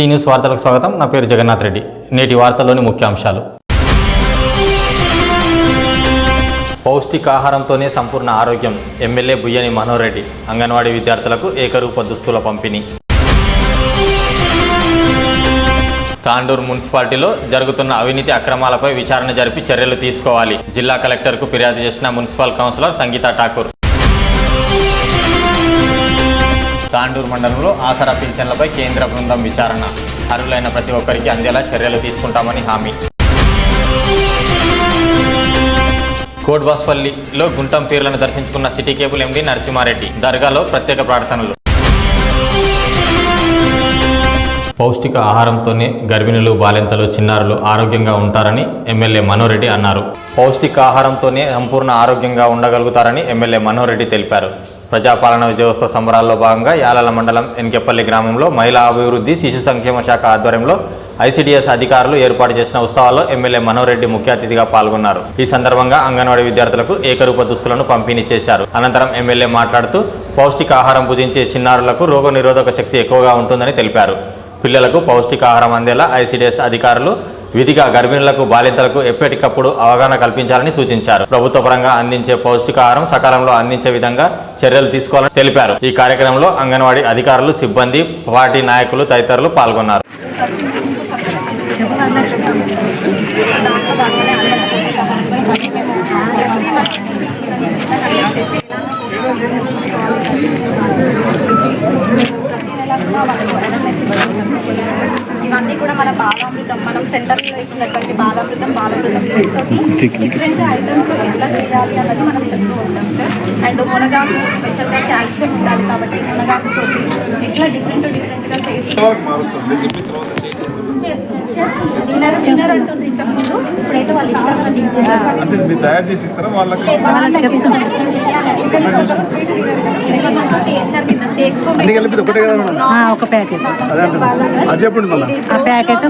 Tea news వార్తలకు స్వాగతం. నా పేరు జగన్నాథ్ రెడ్డి. నేటి వార్తల్లోని ముఖ్యాంశాలు. పౌష్టికాహారంతోనే సంపూర్ణ ఆరోగ్యం. ఎమ్మెల్యే బుయ్యని మనోహర్ రెడ్డి అంగన్వాడీ విద్యార్థులకు ఏకరూప దుస్తుల పంపిణీ. తాండూరు మున్సిపాలిటీలో జరుగుతున్న అవినీతి అక్రమాలపై విచారణ జరిపి చర్యలు తీసుకోవాలి. జిల్లా కలెక్టర్కు ఫిర్యాదు చేసిన మున్సిపల్ కౌన్సిలర్ సంగీత ఠాకూర్. తాండూరు మండలంలో ఆసరా పింఛన్లపై కేంద్ర బృందం విచారణ. అర్హులైన ప్రతి ఒక్కరికి అందేలా చర్యలు తీసుకుంటామని హామీ. కోడ్బాస్పల్లిలో గుంటం పీర్లను దర్శించుకున్న సిటీ కేబుల్ ఎండీ నరసింహారెడ్డి దర్గాలో ప్రత్యేక ప్రార్థనలు. పౌష్టిక ఆహారంతోనే గర్భిణులు బాలింతలు చిన్నారులు ఆరోగ్యంగా ఉంటారని ఎమ్మెల్యే మనోరెడ్డి అన్నారు. పౌష్టికాహారంతోనే సంపూర్ణ ఆరోగ్యంగా ఉండగలుగుతారని ఎమ్మెల్యే మనోరెడ్డి తెలిపారు. ప్రజాపాలన విజయోత్సవ సంబరాల్లో భాగంగా యాలల మండలం ఎన్కెపల్లి గ్రామంలో మహిళా అభివృద్ధి శిశు సంక్షేమ శాఖ ఆధ్వర్యంలో ఐసిడిఎస్ అధికారులు ఏర్పాటు చేసిన ఉత్సవాల్లో ఎమ్మెల్యే మనోరెడ్డి ముఖ్య అతిథిగా పాల్గొన్నారు. ఈ సందర్భంగా అంగన్వాడీ విద్యార్థులకు ఏకరూప దుస్తులను పంపిణీ చేశారు. అనంతరం ఎమ్మెల్యే మాట్లాడుతూ పౌష్టికాహారం భుజించే చిన్నారులకు రోగనిరోధక శక్తి ఎక్కువగా ఉంటుందని తెలిపారు. పిల్లలకు పౌష్టికాహారం అందేలా ఐసిడిఎస్ అధికారులు విధిగా గర్భిణులకు బాలింతలకు ఎప్పటికప్పుడు అవగాహన కల్పించాలని సూచించారు. ప్రభుత్వ పరంగా అందించే పౌష్టికాహారం సకాలంలో అందించే విధంగా చర్యలు తీసుకోవాలని తెలిపారు. ఈ కార్యక్రమంలో అంగన్వాడీ అధికారులు సిబ్బంది పార్టీ నాయకులు తదితరులు పాల్గొన్నారు. ఇవన్నీ కూడా మన బాలామృతం మనం సెంటర్లో వేసినటువంటి బాలామృతం బాలామృతం తోటి డిఫరెంట్ ఐటమ్స్ ఎట్లా చేయాలి అన్నది మనం చెప్తూ. ఉంటాం సార్ అండ్ మునగాకు స్పెషల్గా కాల్షియం ఉండాలి కాబట్టి మునగాకు తోటి ఎట్లా డిఫరెంట్ డిఫరెంట్గా చేసి తినరు తినరు అంటుంది ఇంతకుముందు ఇప్పుడైతే వాళ్ళు ఇష్టంగా తింటున్నారు తయారు చేసి ఇస్తారా వాళ్ళకి ఒక ప్యాకెట్. అదే అంటున్నాను అది చెప్పండి మళ్ళీ. ఆ ప్యాకెట్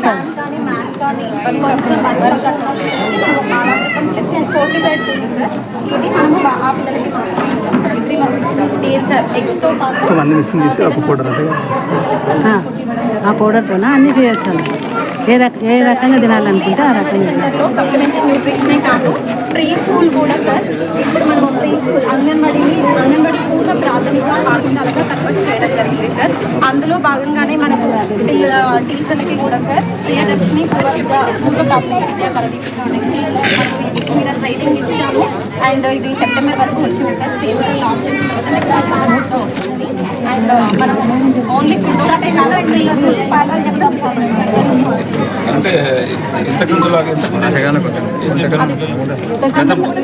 అన్ని మిక్సింగ్ చేసి ఒక పౌడర్ ఆ, పౌడర్తోన అన్నీ చేయొచ్చు. ఏ రక ఏ రకంగా తినాలనుకుంటే ఆ రకంగా తినాలి. సెంటర్లో సప్లిమెంటరీ న్యూట్రిషనే కాదు. ప్రీ స్కూల్ కూడా సార్. ఇప్పుడు మనం ప్రీ స్కూల్ అంగన్వాడీని అంగన్వాడీ పూర్వ ప్రాథమిక పాఠశాలగా కన్వర్ట్ చేయడం జరిగింది సార్. అందులో భాగంగానే మనకు టీచర్లకి కూడా సార్ ప్రియదర్శిని పూర్వ పూర్వ ప్రాథమిక విద్యా కలది మీద ట్రైనింగ్ ఇచ్చాము అండ్ ఇది సెప్టెంబర్ వరకు వచ్చింది సార్. సేమ్ లాంచ్ చేసిన తర్వాత నెక్స్ట్ వస్తుంది. అండ్ మనం ఓన్లీ ఫుడ్ ఒకటే కాదు ప్రీ స్కూల్ పాఠాలు చెప్తాం. సార్ అంటే ఇంతకు ముందు లాగా ఇంతకు ముందు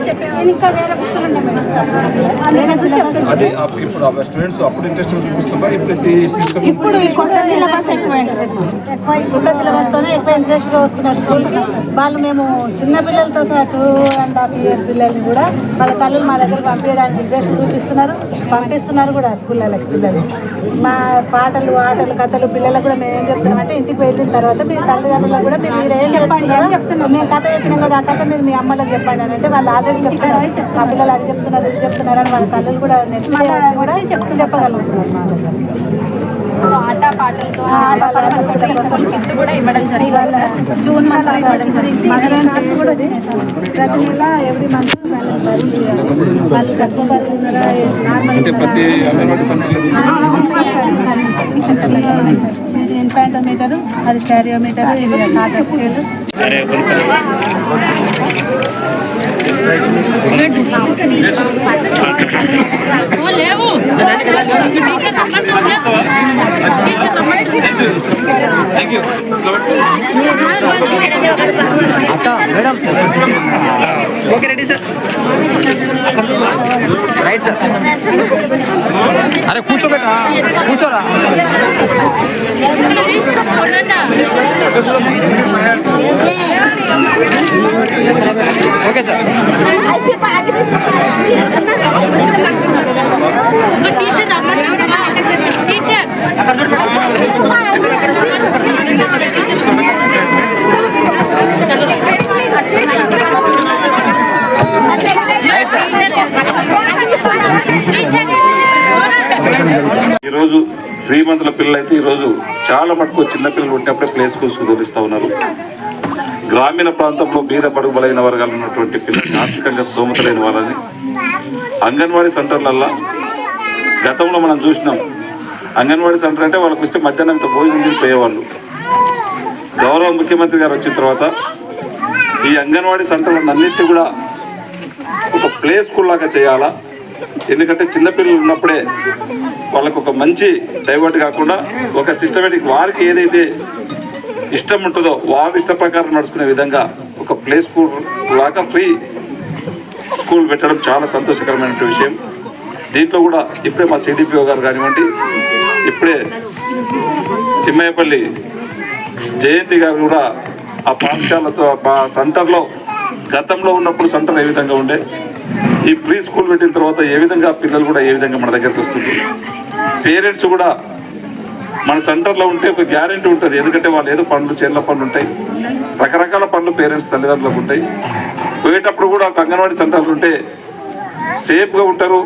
ఇంకా వేరే బుక్కులు ఉన్నాయి మేడం. వేరే సిలబస్ అది ఇప్పుడు ఆ స్టూడెంట్స్ అప్పుడు ఇంట్రెస్ట్ చూపిస్తున్నారు ఇప్పుడు కొత్త సిలబస్ ఎక్కువ కొత్త సిలబస్ తోనే ఎక్కువ ఇంట్రెస్ట్గా వస్తున్నారు స్కూల్కి. వాళ్ళు మేము చిన్న పిల్లలతో సహా టూ అండ్ హాఫ్ ఇయర్ పిల్లల్ని కూడా వాళ్ళ తల్లులు మా దగ్గర పంపించడానికి ఇంట్రెస్ట్ చూపిస్తున్నారు. పంపిస్తున్నారు కూడా స్కూళ్ళకి పిల్లలు మా పాటలు ఆటలు కథలు పిల్లలకు కూడా మేము ఏం చెప్తున్నాం అంటే ఇంటికి వెళ్ళిన తర్వాత మీ తల్లిదండ్రులకు కూడా మీరు మీరు ఏం చెప్పండి అని చెప్తున్నాం మేము కథ చెప్పినాం కదా ఆ కథ మీరు మీ అమ్మలకు చెప్పండి అని అంటే వాళ్ళు ఆల్రెడీ చెప్తున్నారు. మా పిల్లలు అది చెప్తున్నారు ఇది చెప్తున్నారు అని వాళ్ళ తల్లులు కూడా వచ్చి కూడా చెప్పగలుగుతున్నారు. మా దగ్గర ఆట పాటలతో జరిగింది జూన్ మంత్ ఇవ్వడం జరిగింది. ప్రతి నెల ఎవ్రీ మంత్ వాళ్ళు తక్కువ నార్మల్ ఇన్ఫాంటోమీటర్ అది స్టారియోమీటర్ ఇది సాచ scale okay ready sir. Right sir. అరే కూర్చోబెట్టా కూర్చోరా? Okay sir. ఈరోజు శ్రీమంతుల పిల్లలు అయితే ఈరోజు చాలా మటుకు చిన్నపిల్లలు ఉంటే అప్పుడే ప్లే స్కూల్స్ తోలిస్తూ ఉన్నారు. గ్రామీణ ప్రాంతంలో బీద బడుగు బలైన వర్గాలు ఉన్నటువంటి పిల్లలు ఆర్థికంగా స్తోమతలైన వాళ్ళని అంగన్వాడీ సెంటర్లల్లో గతంలో మనం చూసినాం. అంగన్వాడీ సెంటర్ అంటే వాళ్ళకి వస్తే మధ్యాహ్నం ఇంత భోజనం చేసి పోయేవాళ్ళు. గౌరవ ముఖ్యమంత్రి గారు వచ్చిన తర్వాత ఈ అంగన్వాడీ సెంటర్లను కూడా ఒక ప్లే స్కూల్ లాగా చేయాలా? ఎందుకంటే చిన్నపిల్లలు ఉన్నప్పుడే వాళ్ళకు ఒక మంచి డైవర్ట్ కాకుండా ఒక సిస్టమేటిక్ వారికి ఏదైతే ఇష్టం ఉంటుందో వారి ఇష్ట ప్రకారం నడుచుకునే విధంగా ఒక ప్లే స్కూల్ లాగా ఫ్రీ స్కూల్ పెట్టడం చాలా సంతోషకరమైన విషయం. దీంట్లో కూడా ఇప్పుడే మా సిడిపిఓ గారు కానివ్వండి ఇప్పుడే తిమ్మయ్యపల్లి జయంతి గారు కూడా ఆ పాఠశాలతో మా సెంటర్లో గతంలో ఉన్నప్పుడు సెంటర్ ఏ విధంగా ఉండే ఈ ప్రీ స్కూల్ పెట్టిన తర్వాత ఏ విధంగా పిల్లలు కూడా ఏ విధంగా మన దగ్గరకు వస్తుంది పేరెంట్స్ కూడా మన సెంటర్లో ఉంటే ఒక గ్యారెంటీ ఉంటుంది. ఎందుకంటే వాళ్ళు ఏదో పండ్లు చేర్ల పండ్లు ఉంటాయి. రకరకాల పండ్లు పేరెంట్స్ తల్లిదండ్రులకు ఉంటాయి. పోయేటప్పుడు కూడా ఒక అంగన్వాడీ సెంటర్లు ఉంటే సేఫ్గా ఉంటారు.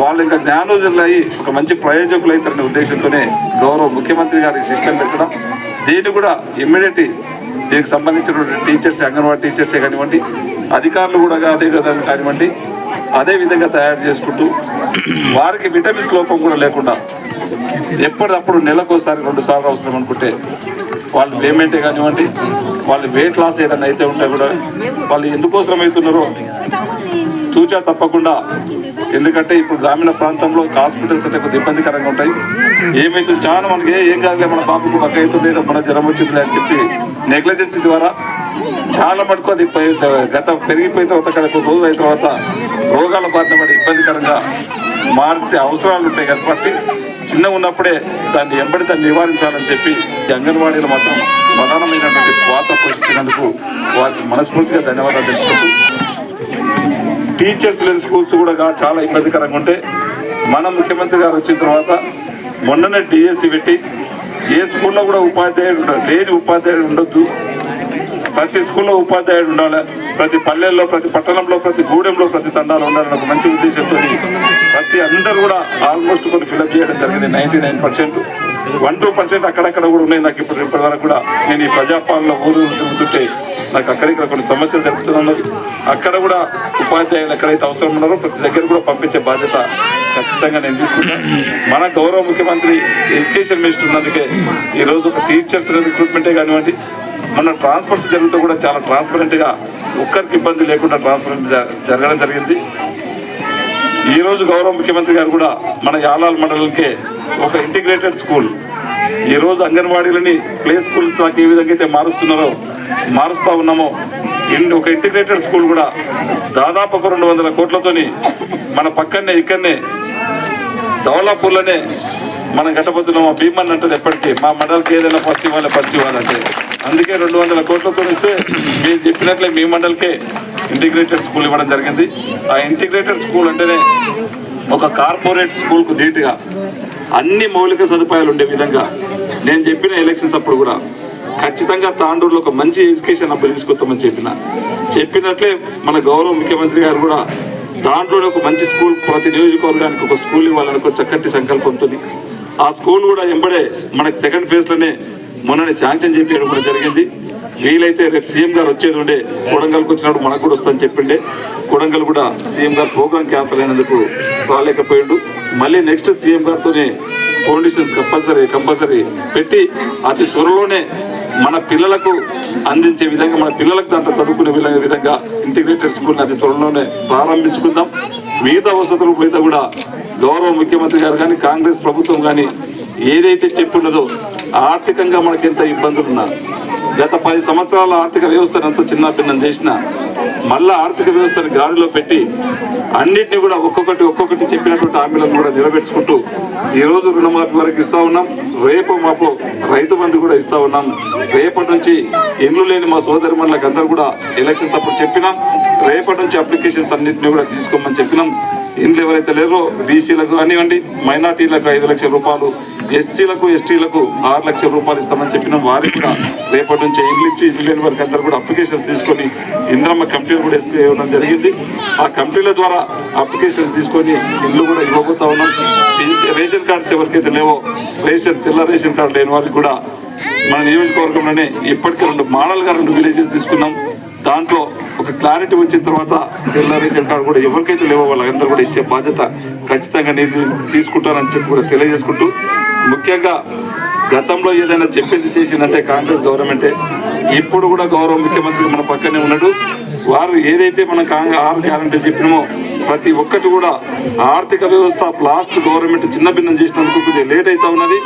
వాళ్ళు ఇంకా జ్ఞానోదయులు అయ్యి ఒక మంచి ప్రయోజకులు అవుతారనే ఉద్దేశంతోనే గౌరవ ముఖ్యమంత్రి గారి సిస్టమ్ పెట్టడం. దీన్ని కూడా ఇమ్మీడియట్ దీనికి సంబంధించినటువంటి టీచర్స్ అంగన్వాడీ టీచర్సే కానివ్వండి అధికారులు కూడా అదే విధంగా కానివ్వండి అదే విధంగా తయారు చేసుకుంటూ వారికి విటమిన్స్ లోపం కూడా లేకుండా ఎప్పటికప్పుడు నెలకు ఒకసారి రెండు సార్లు అవసరం అనుకుంటే వాళ్ళు పేమెంటే కానివ్వండి వాళ్ళు వెయిట్ లాస్ ఏదైనా అయితే ఉంటే కూడా వాళ్ళు ఎందుకోసం అవుతున్నారో తూచా తప్పకుండా. ఎందుకంటే ఇప్పుడు గ్రామీణ ప్రాంతంలో హాస్పిటల్స్ అంటే కొద్దిగా ఇబ్బందికరంగా ఉంటాయి. ఏమైతే చాలా మనకి ఏం కాదులే మన బాబుకు పక్క అవుతుంది మన జ్వరం వచ్చింది అని చెప్పి నెగ్లిజెన్స్ ద్వారా చాలా మటుకు అది గత పెరిగిపోయిన తర్వాత కదా ఒక రోజులు అయిన తర్వాత రోగాల బారిన పడి ఇబ్బందికరంగా మారితే అవసరాలు ఉంటాయి కాబట్టి చిన్న ఉన్నప్పుడే దాన్ని ఎంబడి దాన్ని నివారించాలని చెప్పి అంగన్వాడీలు మాత్రం ప్రధానమైనటువంటి పాత్ర పోషించినందుకు వారికి మనస్ఫూర్తిగా ధన్యవాదాలు తెలుపుకుంటూ టీచర్స్ లేని స్కూల్స్ కూడా చాలా ఇబ్బందికరంగా ఉంటే మన ముఖ్యమంత్రి గారు వచ్చిన తర్వాత మొన్ననే డిఎస్సి పెట్టి ఏ స్కూల్లో కూడా ఉపాధ్యాయుడు లేని ఉపాధ్యాయుడు ఉండొద్దు. ప్రతి స్కూల్లో ఉపాధ్యాయుడు ఉండాలి. ప్రతి పల్లెల్లో ప్రతి పట్టణంలో ప్రతి గూడెంలో ప్రతి తండాలో ఉండాలని ఒక మంచి ఉద్దేశంతో ప్రతి అందరూ కూడా ఆల్మోస్ట్ కొన్ని ఫిలప్ చేయడం జరిగింది ninety nine percent one two percent అక్కడక్కడ కూడా ఉన్నాయి. నాకు ఇప్పుడు ఇప్పటి వరకు కూడా నేను ఈ ప్రజాపాలన ఊరు తిరుగుతుంటే నాకు అక్కడిక్కడ కొన్ని సమస్యలు జరుగుతున్నాయి అక్కడ కూడా ఉపాధ్యాయులు ఎక్కడైతే అవసరం ఉన్నారో ప్రతి దగ్గర కూడా పంపించే బాధ్యత ఖచ్చితంగా నేను తీసుకుంటాను. మన గౌరవ ముఖ్యమంత్రి ఎడ్యుకేషన్ మినిస్టర్ ఉన్నందుకే ఈరోజు ఒక టీచర్స్ రిక్రూట్మెంటే కానివ్వండి మన ట్రాన్స్ఫర్స్ జరుగుతూ కూడా చాలా ట్రాన్స్పరెంట్గా ఒక్కరికి ఇబ్బంది లేకుండా ట్రాన్స్పరెంట్ జ- జరగడం జరిగింది. ఈరోజు గౌరవ ముఖ్యమంత్రి గారు కూడా మన యాలాల్ మండలంకే ఒక ఇంటిగ్రేటెడ్ స్కూల్ ఈ రోజు అంగన్వాడీలని ప్లే స్కూల్స్ నాకు ఏ విధంగా అయితే మారుస్తున్నారో మారుస్తూ ఉన్నామో ఒక ఇంటిగ్రేటెడ్ స్కూల్ కూడా దాదాపు ఒక రెండు వందల కోట్లతోని మన పక్కనే ఇక్కడనే దౌలాపూర్లోనే మనం గట్టబోతున్నాం మా భీమన్ అంటది ఎప్పటికీ మా మండలికి ఏదైనా ఫస్ట్ ఇవ్వాలి ఫస్ట్ ఇవ్వాలంటే అందుకే రెండు వందల కోట్లతో ఇస్తే మీరు చెప్పినట్లే మీ మండలికే ఇంటిగ్రేటెడ్ స్కూల్ ఇవ్వడం జరిగింది. ఆ ఇంటిగ్రేటెడ్ స్కూల్ అంటేనే ఒక కార్పొరేట్ స్కూల్కు ధీటుగా అన్ని మౌలిక సదుపాయాలు ఉండే విధంగా నేను చెప్పిన ఎలక్షన్స్ అప్పుడు కూడా ఖచ్చితంగా తాండూరులో ఒక మంచి ఎడ్యుకేషన్ అప్పుడు తీసుకొస్తామని చెప్పిన. చెప్పినట్లే మన గౌరవ ముఖ్యమంత్రి గారు కూడా దాంట్లోనే ఒక మంచి స్కూల్ ప్రతి నియోజకవర్గానికి ఒక స్కూల్ ఇవ్వాలని ఒక చక్కటి సంకల్పంతో ఆ స్కూల్ కూడా ఎంబడే మనకు సెకండ్ ఫేజ్లోనే మొన్ననే శాంక్షన్ చెప్పి కూడా జరిగింది. వీలైతే రేపు సీఎం గారు వచ్చేది ఉండే కొడంగల్కి వచ్చినప్పుడు మనకు కూడా వస్తుందని చెప్పిండే. కొడంగల్ కూడా సీఎం గారు ప్రోగ్రామ్ క్యాన్సిల్ అయినందుకు రాలేకపోయిండు. మళ్ళీ నెక్స్ట్ సీఎం గారితోనే కండిషన్స్ కంపల్సరీ కంపల్సరీ పెట్టి అతి త్వరలోనే మన పిల్లలకు అందించే విధంగా మన పిల్లలకు దాంట్లో చదువుకునే విధంగా విధంగా ఇంటిగ్రేటెడ్ స్కూల్ అతి త్వరలోనే ప్రారంభించుకుందాం. మిగతా వసతుల మీద కూడా గౌరవ ముఖ్యమంత్రి గారు కానీ కాంగ్రెస్ ప్రభుత్వం కానీ ఏదైతే చెప్పున్నదో ఆర్థికంగా మనకెంత ఇబ్బందులు ఉన్నా గత పది సంవత్సరాల ఆర్థిక వ్యవస్థను అంత చిన్నాభిన్నం చేసిన మళ్ళా ఆర్థిక వ్యవస్థను గాడిలో పెట్టి అన్నింటినీ కూడా ఒక్కొక్కటి ఒక్కొక్కటి చెప్పినటువంటి హామీలను కూడా నిలబెట్టుకుంటూ ఈరోజు రుణమాఫీ వరకు ఇస్తా ఉన్నాం. రేపు మాపు రైతు బంధు కూడా ఇస్తా ఉన్నాం. రేపటి నుంచి ఇండ్లు లేని మా సోదరి మనలకు అందరూ కూడా ఎలక్షన్స్ అప్పుడు చెప్పినాం. రేపటి నుంచి అప్లికేషన్స్ అన్నింటినీ కూడా తీసుకోమని చెప్పినాం. ఇండ్లు ఎవరైతే లేరో బీసీలకు కానివ్వండి మైనార్టీలకు ఐదు లక్షల రూపాయలు ఎస్సీలకు ఎస్టీలకు ఆరు లక్షల రూపాయలు ఇస్తామని చెప్పిన వారికి కూడా రేపటి నుంచి ఇల్లు ఇచ్చి ఇల్లు వారికి అందరూ కూడా అప్లికేషన్స్ తీసుకొని ఇంద్రమ్మ కంపెనీలు కూడా వేసుకు- ఇవ్వడం జరిగింది. ఆ కంపెనీల ద్వారా అప్లికేషన్స్ తీసుకొని ఇల్లు కూడా ఇవ్వబోతా ఉన్నాం. రేషన్ కార్డ్స్ ఎవరికైతే లేవో రేషన్ తెల్ల రేషన్ కార్డు లేని వారికి కూడా మన నియోజకవర్గంలోనే ఇప్పటికే రెండు మోడల్గా రెండు విలేజెస్ తీసుకున్నాం. దాంట్లో ఒక క్లారిటీ వచ్చిన తర్వాత తెల్ల సెంటర్ కూడా ఎవరికైతే లేవో వాళ్ళందరూ కూడా ఇచ్చే బాధ్యత ఖచ్చితంగా నేను తీసుకుంటానని చెప్పి కూడా తెలియజేసుకుంటూ ముఖ్యంగా గతంలో ఏదైనా చెప్పింది చేసిందంటే కాంగ్రెస్ గవర్నమెంటే ఇప్పుడు కూడా గౌరవ ముఖ్యమంత్రి మన పక్కనే ఉన్నాడు. వారు ఏదైతే మనం కాంగ్రెస్ ఆరు గ్యారంటీ చెప్పినామో ప్రతి ఒక్కటి కూడా ఆర్థిక వ్యవస్థ లాస్ట్ గవర్నమెంట్ చిన్న భిన్నం చేసినందుకు కొద్దిగా లేట్ అవుతా ఉన్నది.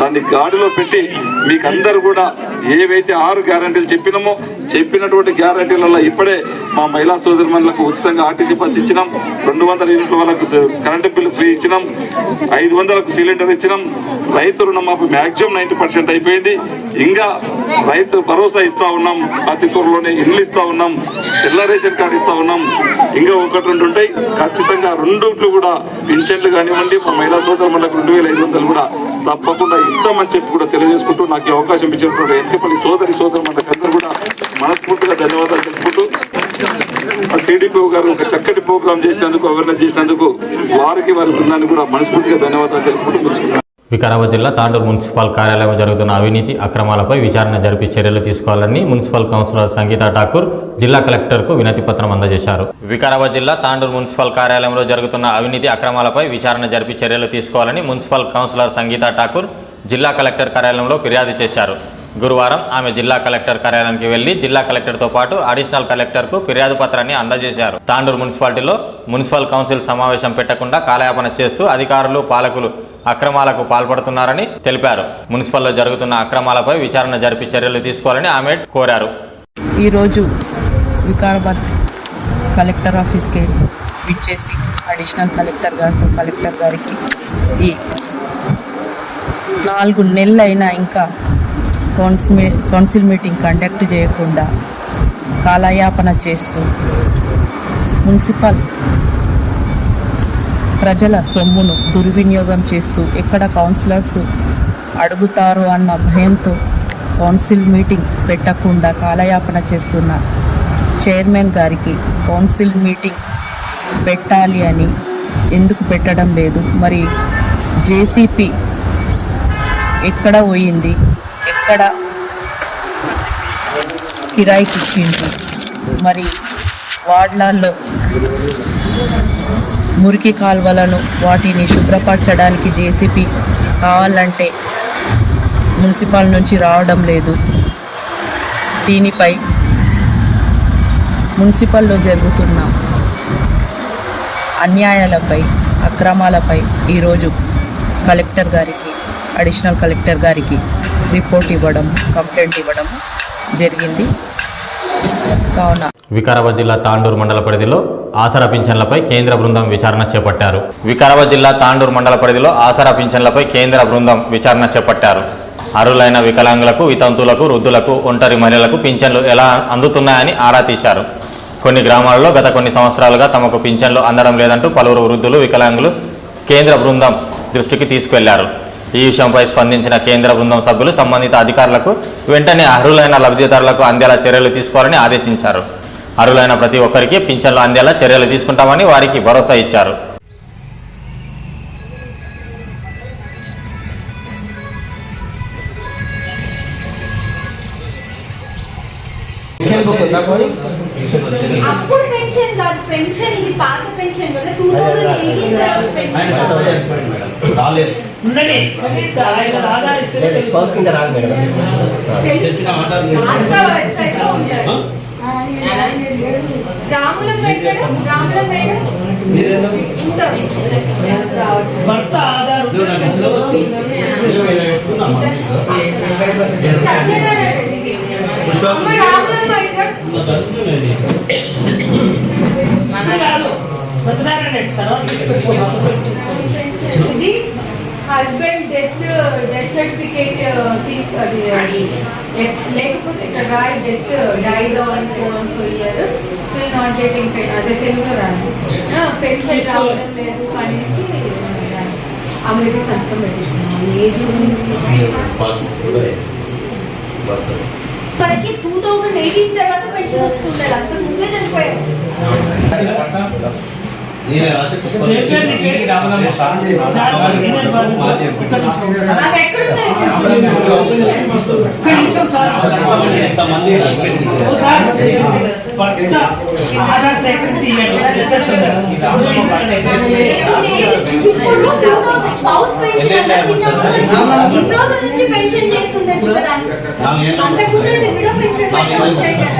దాన్ని గాడిలో పెట్టి మీకు అందరు కూడా ఏవైతే ఆరు గ్యారంటీలు చెప్పినామో చెప్పినటువంటి గ్యారంటీలలో ఇప్పుడే మా మహిళా సోదరులకు ఉచితంగా ఆర్టీసీ బస్ ఇచ్చినాం. రెండు వందల యూనిట్ల వాళ్ళకు కరెంటు బిల్లు ఫ్రీ ఇచ్చినాం. ఐదు వందలకు సిలిండర్ ఇచ్చినాం. రైతు రుణమాపు మ్యాక్సిమం నైంటీ పర్సెంట్ అయిపోయింది. ఇంకా రైతు భరోసా ఇస్తా ఉన్నాం. అతి త్వరలోనే ఇల్లు ఇస్తా ఉన్నాం. తెల్ల రేషన్ కార్డు ఇస్తా ఉన్నాం. ఇంకా ఒకటి రెండు ఉంటాయి. ఖచ్చితంగా రెండుట్లు కూడా పింఛన్లు కానివ్వండి మా మహిళా సోదరులకు రెండు వేల ఐదు వందలు కూడా తప్పకుండా ఇస్తామని చెప్పి కూడా తెలియజేసుకుంటూ నాకు ఈ అవకాశం ఇచ్చినటువంటి ఎంతపల్లి సోదరి సోదరు మనకందరూ కూడా మనస్ఫూర్తిగా ధన్యవాదాలు తెలుపుకుంటూ సిడిపిఓ గారు ఒక చక్కటి ప్రోగ్రాం చేసినందుకు అవేర్నెస్ చేసినందుకు వారికి వారి బృందాన్ని కూడా మనస్ఫూర్తిగా ధన్యవాదాలు తెలుపుకుంటూ వికారాబాద్ జిల్లా తాండూరు మున్సిపల్ కార్యాలయంలో జరుగుతున్న అవినీతి అక్రమాలపై విచారణ జరిపి చర్యలు తీసుకోవాలని మున్సిపల్ కౌన్సిలర్ సంగీత ఠాకూర్ జిల్లా కలెక్టర్కు వినతి పత్రం అందజేశారు. వికారాబాద్ జిల్లా తాండూరు మున్సిపల్ కార్యాలయంలో జరుగుతున్న అవినీతి అక్రమాలపై విచారణ జరిపి చర్యలు తీసుకోవాలని మున్సిపల్ కౌన్సిలర్ సంగీత ఠాకూర్ జిల్లా కలెక్టర్ కార్యాలయంలో ఫిర్యాదు చేశారు. గురువారం ఆమె జిల్లా కలెక్టర్ కార్యాలయానికి వెళ్ళి జిల్లా కలెక్టర్తో పాటు అడిషనల్ కలెక్టర్కు ఫిర్యాదు పత్రాన్ని అందజేశారు. తాండూరు మున్సిపాలిటీలో మున్సిపల్ కౌన్సిల్ సమావేశం పెట్టకుండా కాలయాపన చేస్తూ అధికారులు పాలకులు అక్రమాలకు పాల్పడుతున్నారని తెలిపారు. మున్సిపల్లో జరుగుతున్న అక్రమాలపై విచారణ జరిపి చర్యలు తీసుకోవాలని ఆమె కోరారు. ఈరోజు వికారాబాద్ కలెక్టర్ ఆఫీస్కి విచ్చేసి అడిషనల్ కలెక్టర్ గారితో కలెక్టర్ గారికి ఈ నాలుగు నెలలైనా ఇంకా కౌన్సిల్ కౌన్సిల్ మీటింగ్ కండక్ట్ చేయకుండా కాలయాపన చేస్తూ మున్సిపల్ ప్రజల సొమ్మును దుర్వినియోగం చేస్తూ ఎక్కడ కౌన్సిలర్స్ అడుగుతారు అన్న భయంతో కౌన్సిల్ మీటింగ్ పెట్టకుండా కాలయాపన చేస్తున్న చైర్మన్ గారికి కౌన్సిల్ మీటింగ్ పెట్టాలి అని ఎందుకు పెట్టడం లేదు? మరి జేసీపీ ఎక్కడ పోయింది? ఇక్కడ కిరాయికి ఇచ్చింది మరి వార్డులలో మురికి కాల్వలను వాటిని శుభ్రపరచడానికి జేసీపీ కావాలంటే మున్సిపల్ నుంచి రావడం లేదు. దీనిపై మున్సిపల్లో జరుగుతున్న అన్యాయాలపై అక్రమాలపై ఈరోజు కలెక్టర్ గారికి అడిషనల్ కలెక్టర్ గారికి రిపోర్ట్ ఇవ్వడం కంప్లైంట్ ఇవ్వడం జరిగింది. కావున వికారాబాద్ జిల్లా తాండూరు మండల పరిధిలో ఆసరా పింఛన్లపై కేంద్ర బృందం విచారణ చేపట్టారు. వికారాబాద్ జిల్లా తాండూరు మండల పరిధిలో ఆసరా పింఛన్లపై కేంద్ర బృందం విచారణ చేపట్టారు. అరులైన వికలాంగులకు వితంతువులకు వృద్ధులకు ఒంటరి మహిళలకు పింఛన్లు ఎలా అందుతున్నాయని ఆరా తీశారు. కొన్ని గ్రామాలలో గత కొన్ని సంవత్సరాలుగా తమకు పింఛన్లు అందడం లేదంటూ పలువురు వృద్ధులు వికలాంగులు కేంద్ర బృందం దృష్టికి తీసుకెళ్ళారు. ఈ విషయంపై స్పందించిన కేంద్ర బృందం సభ్యులు సంబంధిత అధికారులకు వెంటనే అర్హులైన లబ్ధిదారులకు అందేలా చర్యలు తీసుకోవాలని ఆదేశించారు. అర్హులైన ప్రతి ఒక్కరికి పింఛన్లు అందేలా చర్యలు తీసుకుంటామని వారికి భరోసా ఇచ్చారు. మేడం. రాముల మేడం ఉంటుంది సత్యనారాయణ రెడ్డి అమ్మ రాముల మేడం ఇది హస్బెండ్ డెత్ డెత్ సర్టిఫికేట్ లేకపోతే ఇక్కడ రాయి death died on phone year so not getting pen అదే తెలుగులో రాదు. పెన్షన్ రావడం లేదు అనేసి దగ్గర సంతకం పెట్టించుకున్నాం మనకి టూ థౌజండ్ ఎయిటీన్ తర్వాత పెన్షన్ వస్తుంది అంత ముందే చనిపోయారు పెన్షన్ ఇంప్లోజ్ నుంచి పెన్షన్ చేసి ఉండొచ్చు కదా. అంతకుముందు విడో పెన్షన్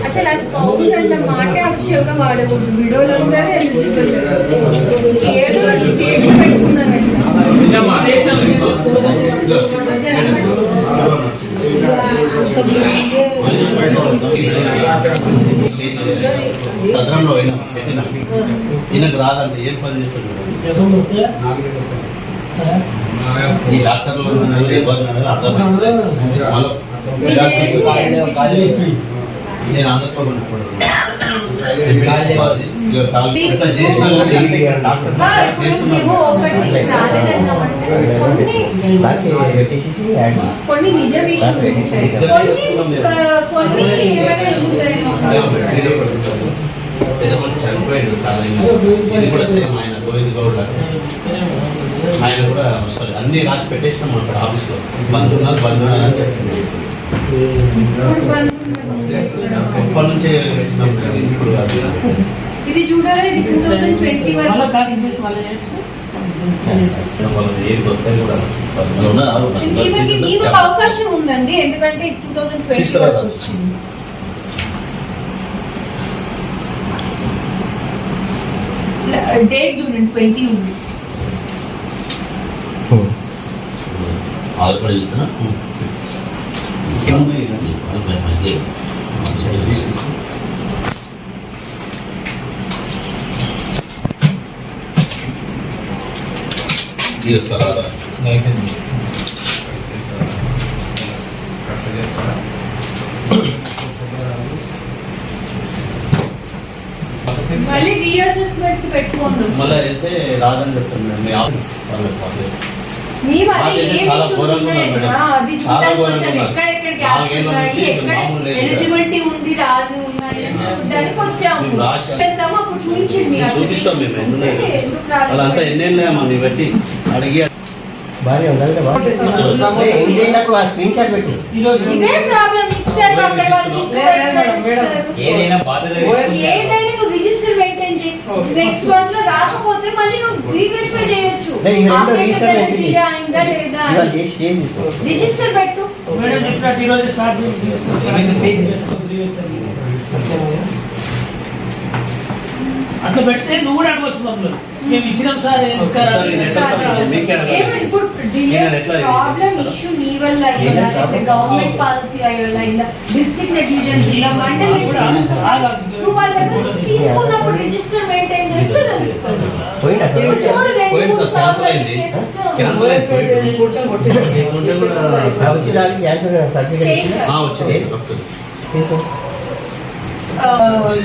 అసలు ఆ స్పౌజ్ అన్న మాట యాక్చువల్గా వాడకూడదు విడోలందరూ ఎలిజిబుల్ ఏదో స్టేట్ సదరంలో ఈయనకు రాదంటే ఏం పని చేస్తాడు ఈ డాక్టర్లు ఉన్నది నేను ఆంధ్రప్రదేశ్ కొన్ని నిజ విషయాలు కొన్ని ఏమైనా చనిపోయాడు చాలా ఇది కూడా సేమ్ ఆయన గోవింద్ గౌడ్ ఆయన కూడా సారీ అన్ని రాసి పెట్టేసినాం అక్కడ ఆఫీస్లో బంద్ ఉన్నారు బంద్ అని ఇది చూడాలి ఇది టూ థౌజండ్ ట్వంటీ వరకు అవకాశం ఉందండి ఎందుకంటే టూ థౌజండ్ ట్వంటీ తీసుకురా. వరకు వచ్చింది. డేట్ చూడండి ట్వంటీ ఉంది. చూస్తున్నా? ఏముంది? అది ఇది వస్తారా? మళ్ళీ రీఅసెస్మెంట్ పెట్టుకోండి మళ్ళీ అయితే రాదని చెప్తాను మీ ఆఫీస్ వాళ్ళకి కాల్ మీ వల్ల మాకైతే ఏం చాలా issues ఘోరంగా ఉన్నాయి? ఉన్నాయి మేడం. ఆ, అది ఎలిజిబిలిటీ ఉంది రాదు చూపిస్తాం మేము? వాళ్ళంతా ఎన్నేళ్ళే మనం పెట్టి అడిగి ఇదే ప్రాబ్లం ఇస్తారు అక్కడ వాళ్ళు ఏదైనా బాధ్యత ఏదైనా నువ్వు రిజిస్టర్ మెయింటైన్ చేయి నెక్స్ట్ మంత్లో రాకపోతే మళ్ళీ నువ్వు రీవెరిఫై చేయొచ్చు అయిందా లేదా రిజిస్టర్ పెట్టు అట్లా పెడితే నువ్వు కూడా అడగవచ్చు మమ్మల్ని మేము ఇచ్చినాం సార్ ఇప్పుడు ప్రాబ్లం? ఇష్యూ నీ వల్ల లేకపోతే గవర్నమెంట్ పాలసీ వల్ల అయిందా? డిస్ట్రిక్ట్ నెగ్లిజెన్స్ ఉందా? మండల్? నువ్వు వాళ్ళ దగ్గర నుంచి తీసుకున్నప్పుడు రిజిస్టర్ మెయింటైన్ చేస్తే తెలుస్తుంది చూడు రెండు మూడు.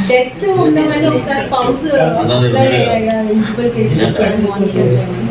డెత్ ఉండగానే ఒకసారి పౌన్స్ ఎలిజిబుల్ కేసు మానిటర్ ఎవరు?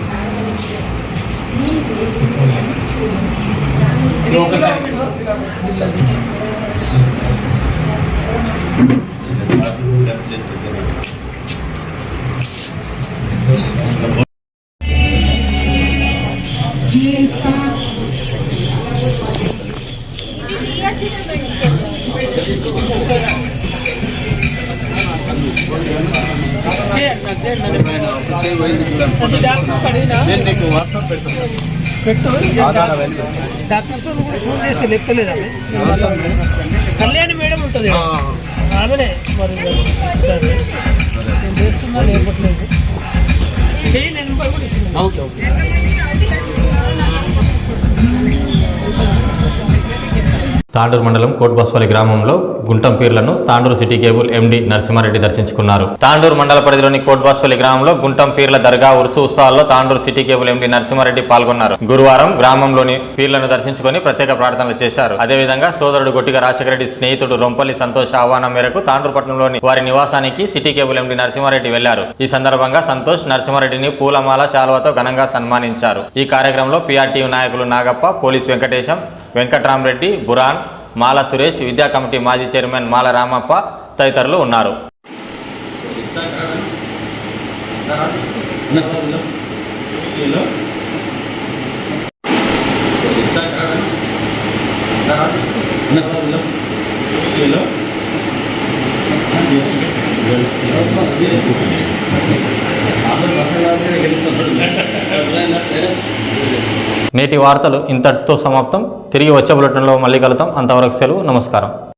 どうも。పెట్టు డాక్టర్తో కూడా ఫోన్ చేస్తే లెక్కలేదు ఆమె? కళ్యాణి మేడం ఉంటుంది ఆమెనే మరి. నేను చేస్తున్నా లేకపోతే చెయ్యి నేను కూడా తాండూరు మండలం కోట్బస్పల్లి గ్రామంలో గుంటం పీర్లను Tandur city cable MD Narasimha Reddy దర్శించుకున్నారు. తాండూరు మండల పరిధిలోని కోట్బస్పల్లి గ్రామంలో గుంటం పీర్ల దర్గా ఉరుసు ఉత్సవాల్లో Tandur city cable MD Narasimha Reddy పాల్గొన్నారు. గురువారం గ్రామంలోని పీర్లను దర్శించుకొని ప్రత్యేక ప్రార్థనలు చేశారు. అదేవిధంగా సోదరుడు గొట్టిగా రాజశేఖరరెడ్డి స్నేహితుడు రొంపల్లి సంతోష్ ఆహ్వానం మేరకు తాండూరు పట్టణంలోని వారి నివాసానికి సిటీ కేబుల్ ఎండి నరసింహారెడ్డి వెళ్ళారు. ఈ సందర్భంగా సంతోష్ నరసింహారెడ్డిని పూలమాల శాలువతో ఘనంగా సన్మానించారు. ఈ కార్యక్రమంలో పీఆర్టీ నాయకులు నాగప్ప పోలీస్ వెంకటేశం వెంకట్రామరెడ్డి బురాన్ మాల సురేష్ విద్యా కమిటీ మాజీ చైర్మన్ మాల రామప్ప తదితరులు ఉన్నారు నేటి వార్తలు ఇంతటితో సమాప్తం. తిరిగి వచ్చే బులెటిన్లో మళ్ళీ కలుద్దాం. అంతవరకు సెలవు. నమస్కారం.